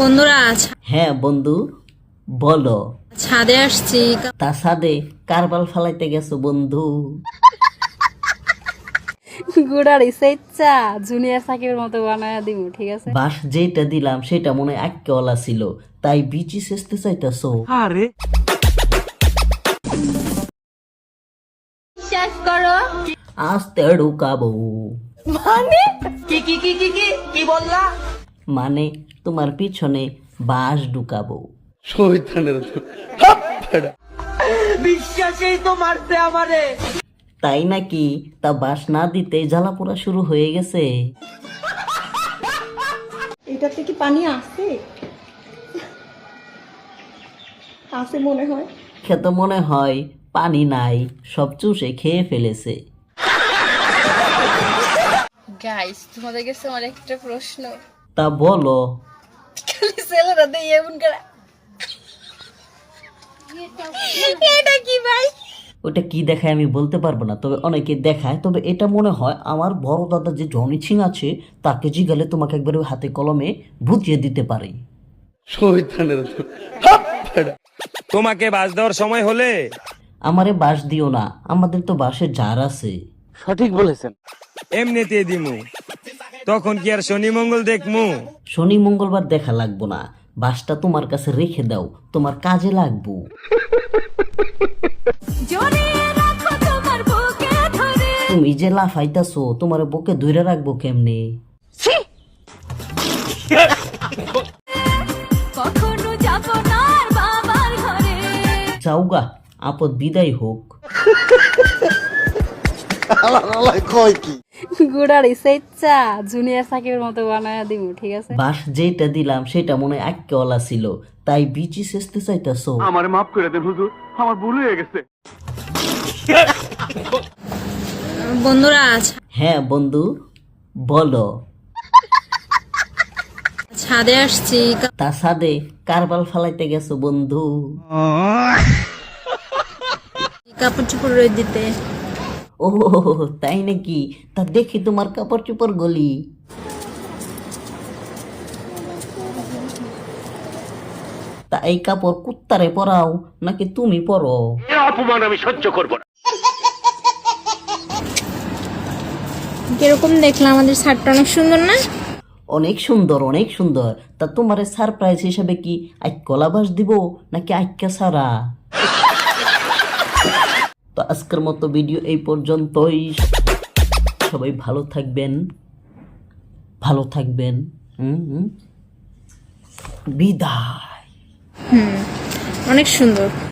বন্ধুরা হ্যাঁ বন্ধু বলো। ছাদে আসছি। তা সাদে কারবাল ফালাইতে গেছো বন্ধু। গুড়ার ইচ্ছা জুনিয়র সাকিবের মতো বানায় দিব ঠিক আছে? বাস যেটা দিলাম সেটা মনে হয় আক্কেওয়ালা ছিল। তাই বিচি সেচতে চাইতেছো। বিশ্বাস করো। আস্তে ঢুকাবো মানে? তোমার পিছনে বাস ঢুকাবো। তাই নাকি তা বাস না দিতে জ্বালাপোড়া শুরু হয়ে গেছে? এটাতে কি পানি আছে? আছে মনে হয়। খেতে মনে হয় পানি নাই সব চুষে খেয়ে ফেলেছে। গাইস তোমাদের কাছে আমার একটা প্রশ্ন। তা বলো। ছেলেরা দিয়ে এমন করে। এটা কি ভাই? ওটা কি দেখায় আমি বলতে পারব না তবে অনেকে দেখায়। তবে এটা মনে হয় আমার বড় দাদা যে জনি সিং আছে তাকে জিগালে তোমাকে একবারে হাতে কলমে বুঝিয়ে দিতে পারে। তোমাকে বাস দেওয়ার সময় হলে? আমারে বাস দিও না আমাদের তো বাসে জার আছে। সঠিক বলেছেন। এমনিতে দিমু। তখন কি আর শনি মঙ্গল দেখমু? শনি মঙ্গলবার দেখা লাগবো না। বাসটা তোমার কাছে রেখে দাও তোমার কাজে লাগবো। তুমি যে লাফাইতাছো তোমার বুকে ধরে রাখব কেমনে? যাওগা আপদ বিদায় হোক। গুড়ার ইচ্ছা জুনিয়র সাকিবের মতো বানায় দিব ঠিক আছে? বাস যেটা দিলাম সেটা মনে হয় আক্কেওয়ালা ছিল। তাই বিচি সেচতে চাইতাছো। আমারে মাফ করে দেন হুজুর আমার ভুল হয়ে গেছে। বন্ধুরা হ্যাঁ বন্ধু বলো। ছাদে আসছি। তা সাদে কারবাল ফালাইতে গেছো বন্ধু। কাপড় চোপড় রোদ দিতে। ও তাই নাকি? তা দেখি তোমার কাপড় চোপড় গলি। তা এই কাপড় কুত্তারে পরাও নাকি তুমি পরো? অপমান আমি সহ্য করব না। কীরকম দেখলাম আমাদের শার্টটা অনেক সুন্দর না? অনেক সুন্দর অনেক সুন্দর। তা তোমার সারপ্রাইজ হিসেবে কি আই কলাবাস দিব নাকি আইকা সারা? তো আজকের মতো ভিডিও এই পর্যন্তই। সবাই ভালো থাকবেন ভালো থাকবেন। বিদায়। অনেক সুন্দর।